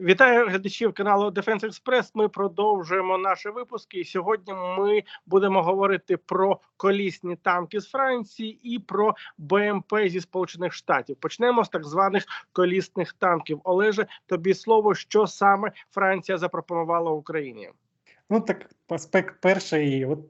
Вітаю глядачів каналу Defense Express. Ми продовжуємо наші випуски. І сьогодні ми будемо говорити про колісні танки з Франції і про БМП зі Сполучених Штатів. Почнемо з так званих колісних танків. Олеже, тобі слово, що саме Франція запропонувала Україні. Ну так аспект перший, от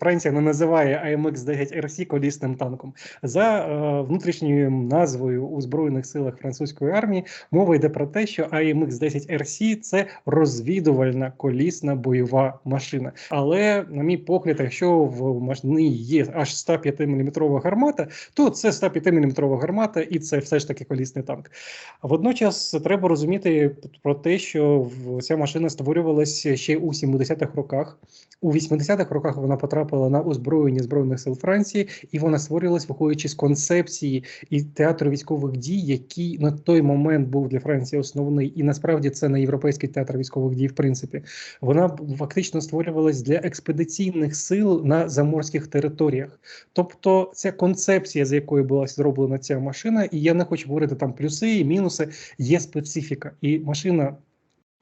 Франція не називає АМХ 10 РС колісним танком. За е, внутрішньою назвою у Збройних силах французької армії мова йде про те, що АМХ 10 РС це розвідувальна колісна бойова машина. Але, на мій погляд, якщо в машині є аж 105 мм гармата, то це 105 мм гармата, і це все ж таки колісний танк. Водночас треба розуміти про те, що ця машина створювалася ще у 70-х роках. У 80-х роках вона потрапила на озброєння збройних сил Франції, і вона створювалась, виходячи з концепції і театру військових дій, який на той момент був для Франції основний, і насправді це не європейський театр військових дій. В принципі, вона фактично створювалась для експедиційних сил на заморських територіях. Тобто, ця концепція, з якої була зроблена ця машина, і я не хочу говорити там плюси і мінуси, є специфіка, і машина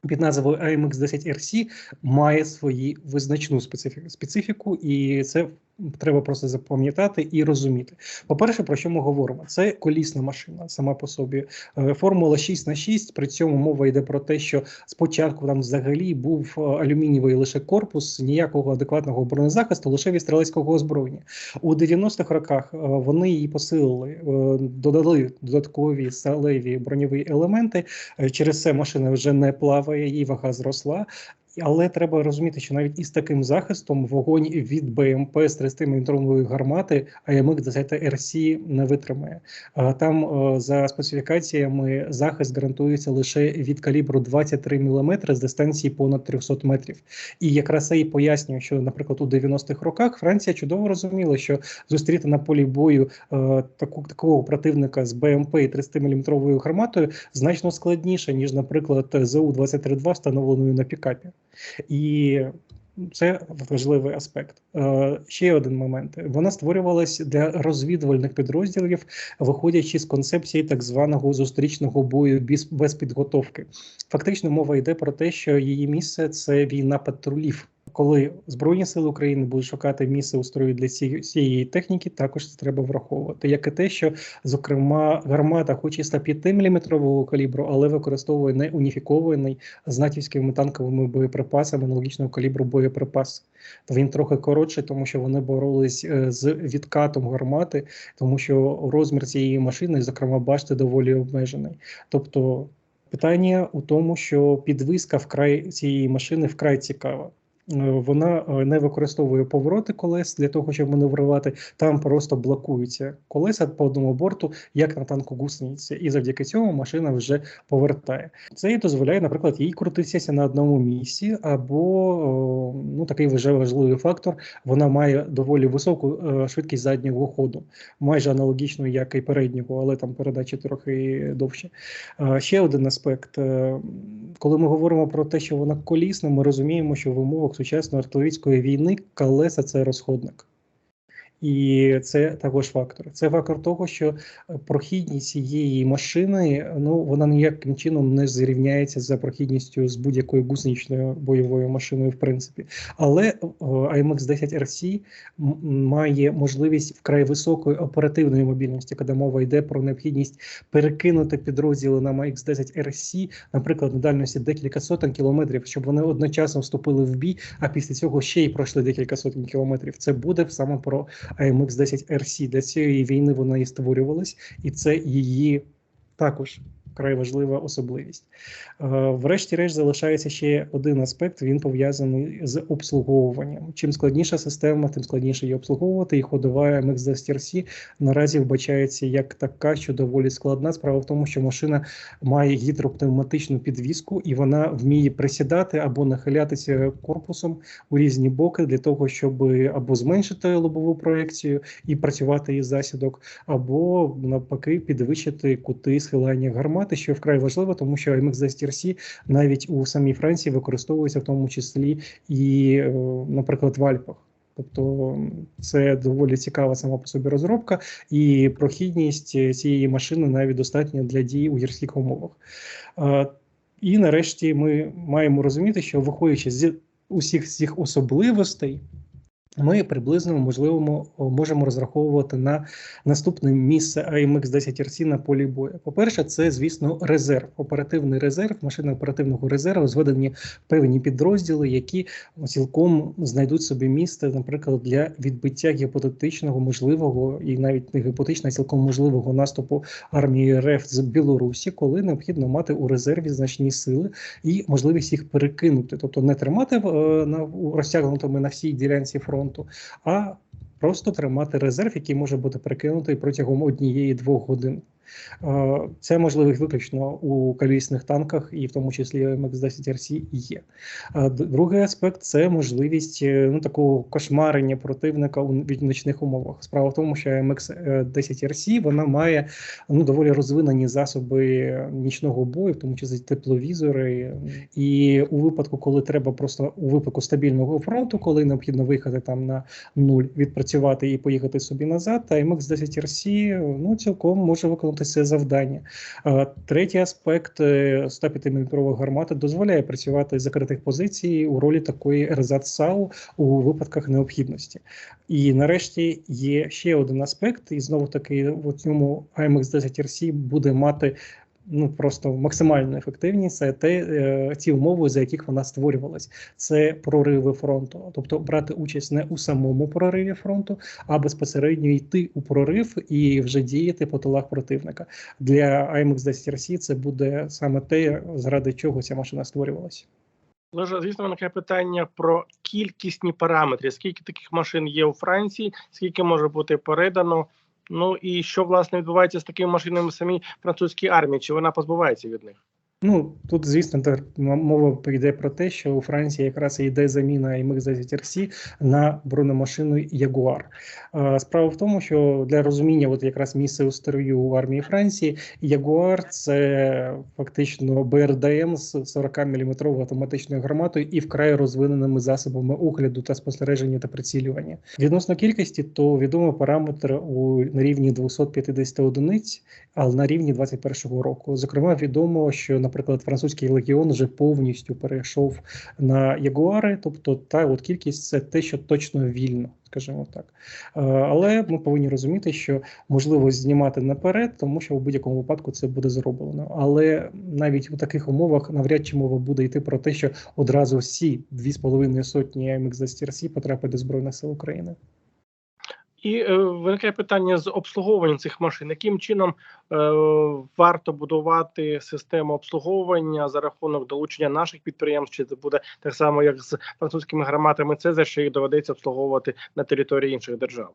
під назвою AMX 10 RC має свої визначну специфіку, і це треба просто запам'ятати і розуміти. По-перше, про що ми говоримо? Це колісна машина сама по собі. Е, формула 6 на 6 При цьому мова йде про те, що спочатку там взагалі був е, алюмінієвий лише корпус, ніякого адекватного бронезахисту, лише від стрілецького озброєння. У 90-х роках е, вони її посилили, додали додаткові сталеві броньові елементи. Через це машина вже не плаває, її вага зросла. Але треба розуміти, що навіть із таким захистом вогонь від БМП з 30-мм гармати АМХ 10 РС не витримає. Там за специфікаціями захист гарантується лише від калібру 23 мм з дистанції понад 300 метрів. І якраз це і пояснює, що, наприклад, у 90-х роках Франція чудово розуміла, що зустріти на полі бою таку такого противника з БМП і 30-мм гарматою значно складніше ніж, наприклад, зу 23 встановленою на пікапі. І це важливий аспект. Е, ще один момент: вона створювалась для розвідувальних підрозділів, виходячи з концепції так званого зустрічного бою без, без підготовки. Фактично, мова йде про те, що її місце це війна патрулів коли Збройні сили України будуть шукати місце у строю для цієї техніки, також це треба враховувати. Як і те, що зокрема гармата, хоч і 105 мм калібру, але використовує не уніфікований з натівськими танковими боєприпасами аналогічного калібру боєприпас. Він трохи коротший, тому що вони боролись е, з відкатом гармати, тому що розмір цієї машини, зокрема, бачите, доволі обмежений. Тобто. Питання у тому, що підвиска вкрай цієї машини вкрай цікава. Е, вона е, не використовує повороти колес для того, щоб маневрувати. Там просто блокуються колеса по одному борту, як на танку гусениці, і завдяки цьому машина вже повертає. Це і дозволяє, наприклад, їй крутитися на одному місці, або ну такий вже важливий фактор. Вона має доволі високу е, швидкість заднього ходу, майже аналогічно, як і переднього, але там передачі трохи довше. Ще один аспект, коли ми говоримо про те, що вона колісна, ми розуміємо, що в умовах сучасної артилерійської війни колеса це розходник. І це також фактор. Це фактор того, що е, прохідність цієї машини ну вона ніяким чином не зрівняється за прохідністю з будь-якою гусеничною бойовою машиною, в принципі. Але AMX 10 RC має можливість вкрай високої оперативної мобільності, коли мова йде про необхідність перекинути підрозділи на AMX 10 RC, наприклад, на дальності декілька сотень кілометрів, щоб вони одночасно вступили в бій, а після цього ще й пройшли декілька сотень кілометрів. Це буде саме про amx 10 rc Для цієї війни вона і створювалась, і це її також вкрай важлива особливість. Е, врешті-решт залишається ще один аспект. Він пов'язаний з обслуговуванням. Чим складніша система, тим складніше її обслуговувати. І ходова MX-10RC наразі вбачається як така, що доволі складна. Справа в тому, що машина має гідропневматичну підвіску, і вона вміє присідати або нахилятися корпусом у різні боки для того, щоб або зменшити лобову проекцію і працювати із засідок, або навпаки підвищити кути схилання гармат пам'ятати, що вкрай важливо, тому що MXDSTRC навіть у самій Франції використовується в тому числі і, е, наприклад, в Альпах. Тобто це доволі цікава сама по собі розробка, і прохідність цієї машини навіть достатня для дій у гірських умовах. І нарешті ми маємо розуміти, що виходячи з усіх цих особливостей, ми приблизно можливо можемо розраховувати на наступне місце AMX 10 RC на полі бою. По-перше, це, звісно, резерв, оперативний резерв, машини оперативного резерву, зведені певні підрозділи, які цілком знайдуть собі місце, наприклад, для відбиття гіпотетичного можливого і навіть не гіпотетичного, а цілком можливого наступу армії РФ з Білорусі, коли необхідно мати у резерві значні сили і можливість їх перекинути, тобто не тримати е, на розтягнутими на всій ділянці фронту фронту, а просто тримати резерв, який може бути перекинутий протягом однієї-двох годин. Е, це можливо виключно у колісних танках, і в тому числі МХ-10 RC є. Е, другий аспект це можливість е, ну, такого кошмарення противника у нічних умовах. Справа в тому, що МХ-10 RC вона має ну, доволі розвинені засоби нічного бою, в тому числі тепловізори. І у випадку, коли треба просто у випадку стабільного фронту, коли необхідно виїхати там на нуль, відпрацювати і поїхати собі назад, та МХ-10 RC ну, цілком може виконати виконувати це завдання. Третій аспект 105-мм е, гармата дозволяє працювати з закритих позицій у ролі такої РЗАТ-САУ у випадках необхідності. І нарешті є ще один аспект, і знову таки в цьому АМХ-10 РС буде мати ну просто максимальну ефективність це те, е, ті умови, за яких вона створювалась. Це прориви фронту, тобто брати участь не у самому прориві фронту, а безпосередньо йти у прорив і вже діяти по тилах противника. Для AMX 10 RC це буде саме те, заради чого ця машина створювалася. Лежа, звісно, виникає питання про кількісні параметри. Скільки таких машин є у Франції, скільки може бути передано. Ну і що власне відбувається з такими машинами самій французькій армії? Чи вона позбувається від них? Ну тут, звісно, мова йде про те, що у Франції якраз йде заміна МХ-10 RC на бронемашину Ягуар. Справа в тому, що для розуміння, от якраз місце у строю у армії Франції, Ягуар це фактично БРДМ з 40 мм автоматичною гарматою і вкрай розвиненими засобами огляду та спостереження та прицілювання. Відносно кількості, то відомий параметр у на рівні 250 одиниць, але на рівні 2021 року. Зокрема, відомо, що на наприклад, французький легіон вже повністю перейшов на ягуари, тобто та от кількість це те, що точно вільно, скажімо так. Е, але ми повинні розуміти, що можливо знімати наперед, тому що в будь-якому випадку це буде зроблено. Але навіть у таких умовах навряд чи мова буде йти про те, що одразу всі 2,5 сотні МХ-10 потрапить до збройних сил України. І е, виникає питання з обслуговуванням цих машин. Яким чином е, варто будувати систему обслуговування за рахунок долучення наших підприємств? Чи це буде так само, як з французькими громадами? Це за що їх доведеться обслуговувати на території інших держав?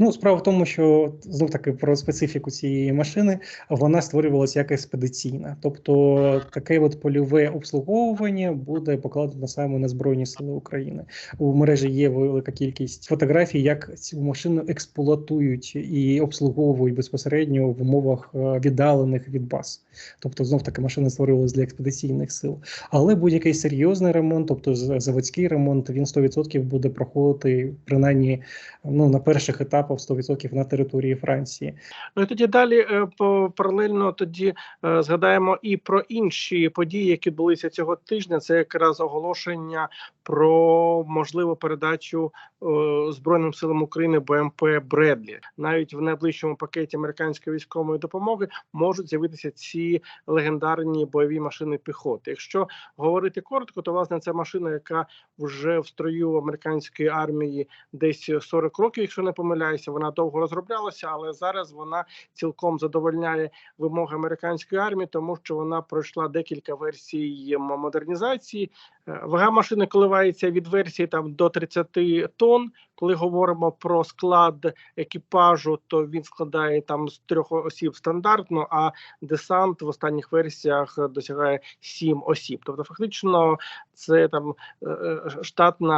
Ну, справа в тому, що знов таки про специфіку цієї машини вона створювалася як експедиційна, тобто таке от польове обслуговування буде покладено саме на збройні сили України. У мережі є велика кількість фотографій, як цю машину експлуатують і обслуговують безпосередньо в умовах е, віддалених від баз. Тобто, знов таки машина створювалася для експедиційних сил. Але будь-який серйозний ремонт, тобто заводський ремонт, він 100% буде проходити принаймні ну на перших етапах потрапив 100% на території Франції. Ну і тоді далі е, паралельно тоді е, згадаємо і про інші події, які відбулися цього тижня. Це якраз оголошення про можливу передачу е, Збройним силам України БМП Бредлі. Навіть в найближчому пакеті американської військової допомоги можуть з'явитися ці легендарні бойові машини піхоти. Якщо говорити коротко, то власне це машина, яка вже в строю американської армії десь 40 років, якщо не помиляюсь помиляюся, вона довго розроблялася, але зараз вона цілком задовольняє вимоги американської армії, тому що вона пройшла декілька версій модернізації. Е, вага машини коливається від версії там до 30 тонн. Коли говоримо про склад екіпажу, то він складає там з трьох осіб стандартно, а десант в останніх версіях досягає сім осіб. Тобто, фактично, це там е, е, штатна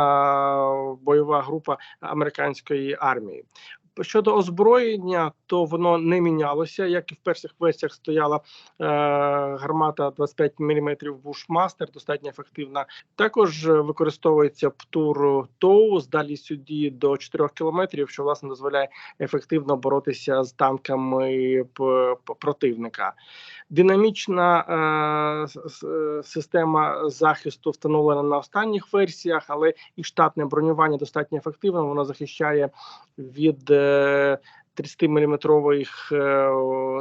бойова група американської армії. Щодо озброєння, то воно не мінялося. Як і в перших версіях стояла е, гармата 25 мм Bushmaster, достатньо ефективна. Також е, використовується птур ТОУ з дальністю дії до 4 км, що власне дозволяє ефективно боротися з танками противника. Динамічна е, система захисту встановлена на останніх версіях, але і штатне бронювання достатньо ефективно. Воно захищає від е, 30-мм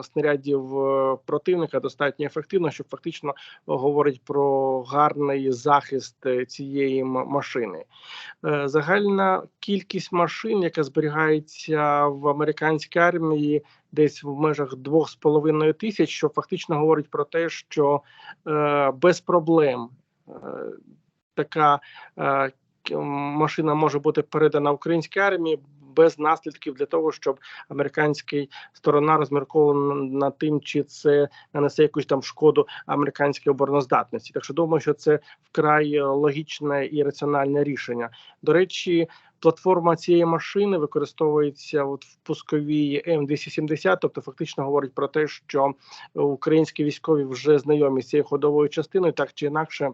снарядів е, противника достатньо ефективно, що фактично говорить про гарний захист е, цієї машини. Е, Загальна кількість машин, яка зберігається в американській армії, десь в межах 2,5 тисяч, що фактично говорить про те, що е, без проблем е, така е, машина може бути передана українській армії. Без наслідків для того, щоб американська сторона розмірковувала над тим, чи це нанесе якусь там шкоду американській обороноздатності. Так що думаю, що це вкрай е, логічне і раціональне рішення. До речі, платформа цієї машини використовується от в пусковій М270, тобто фактично говорить про те, що українські військові вже знайомі з цією ходовою частиною, так чи інакше.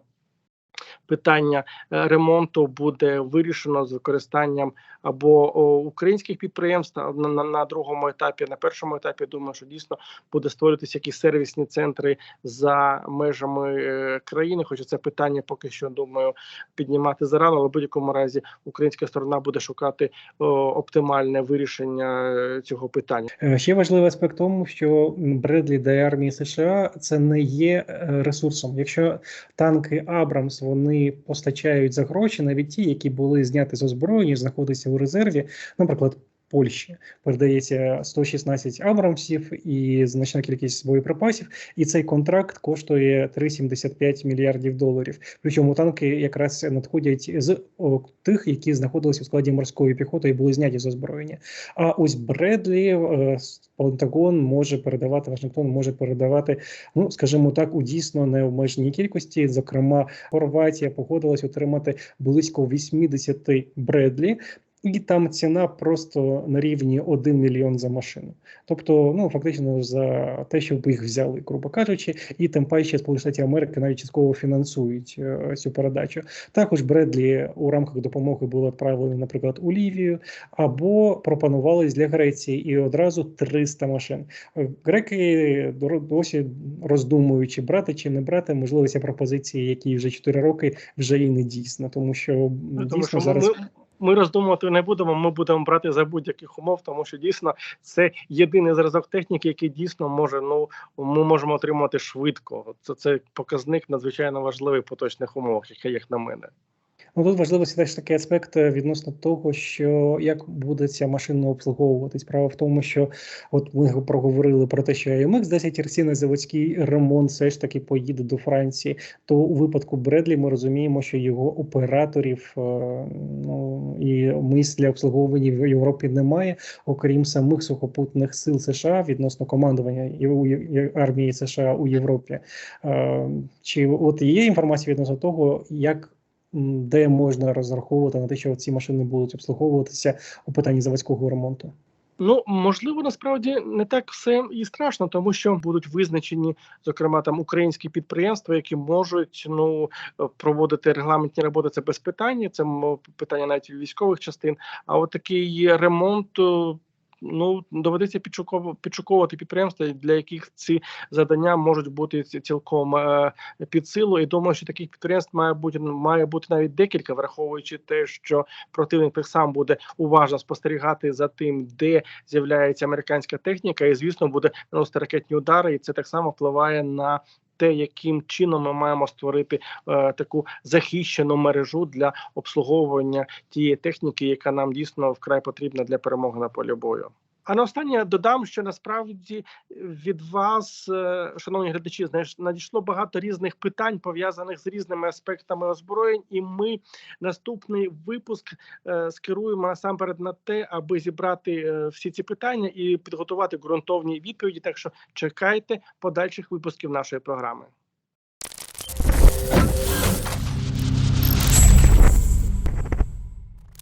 Питання е, ремонту буде вирішено з використанням або українських підприємств на, на, на другому етапі. На першому етапі думаю, що дійсно буде створюватися якісь сервісні центри за межами е, країни. Хоча це питання поки що думаю піднімати зарано, але в будь-якому разі українська сторона буде шукати о, оптимальне вирішення е, цього питання. Ще важливий аспект тому, що Бредлі для армії США це не є ресурсом. Якщо танки Абрамс вони постачають за гроші, навіть ті, які були зняті з озброєння, знаходяться у резерві, наприклад. Польщі передається 116 Абрамсів і значна кількість боєприпасів, і цей контракт коштує 3,75 мільярдів доларів. Причому танки якраз надходять з тих, які знаходилися у складі морської піхоти і були зняті з озброєння. А ось Бредлі е, Пентагон може передавати, Вашингтон може передавати, ну скажімо так, у дійсно необмеженій кількості. Зокрема, Хорватія погодилась отримати близько 80 Бредлі. І там ціна просто на рівні 1 мільйон за машину. Тобто, ну фактично за те, щоб їх взяли, грубо кажучи, і тим паче Сполучені Штати Америки навіть частково фінансують е, цю передачу. Також Бредлі у рамках допомоги були відправлені, наприклад, у Лівію, або пропонувались для Греції і одразу 300 машин. Е, Греки досі роздумують, чи брати чи не брати. Можливо, ця пропозиції, які вже 4 роки, вже і не дійсна, тому що Тому дійсно що зараз. ми, ми роздумувати не будемо. Ми будемо брати за будь-яких умов, тому що дійсно це єдиний зразок техніки, який дійсно може. Ну ми можемо отримати швидко. Це це показник надзвичайно важливий в поточних умовах, як, як на мене. Ну тут важливо теж такий аспект е, відносно того, що як буде ця машина обслуговувати. Справа в тому, що от ми проговорили про те, що AMX 10 RC на заводський ремонт все ж таки поїде до Франції. То у випадку Бредлі ми розуміємо, що його операторів е, ну і місць для обслуговування в Європі немає, окрім самих сухопутних сил США відносно командування армії США у Європі. Е, Чи от є інформація відносно того, як де можна розраховувати на те, що ці машини будуть обслуговуватися у питанні заводського ремонту. Ну можливо, насправді не так все і страшно, тому що будуть визначені, зокрема, там українські підприємства, які можуть ну проводити регламентні роботи. Це без питання. Це питання навіть військових частин. А от такий ремонт. Ну, доведеться підшуковувати підприємства, для яких ці завдання можуть бути цілком е, під силу. І думаю, що таких підприємств має бути має бути навіть декілька, враховуючи те, що противник так сам буде уважно спостерігати за тим, де з'являється американська техніка, і звісно буде наносити ракетні удари, і це так само впливає на. Те, яким чином ми маємо створити е, таку захищену мережу для обслуговування тієї техніки, яка нам дійсно вкрай потрібна для перемоги на полі бою. А на останнє додам, що насправді від вас, е, шановні глядачі, надійшло багато різних питань пов'язаних з різними аспектами озброєнь, і ми наступний випуск е, скеруємо насамперед на те, аби зібрати е, всі ці питання і підготувати ґрунтовні відповіді. Так що чекайте подальших випусків нашої програми.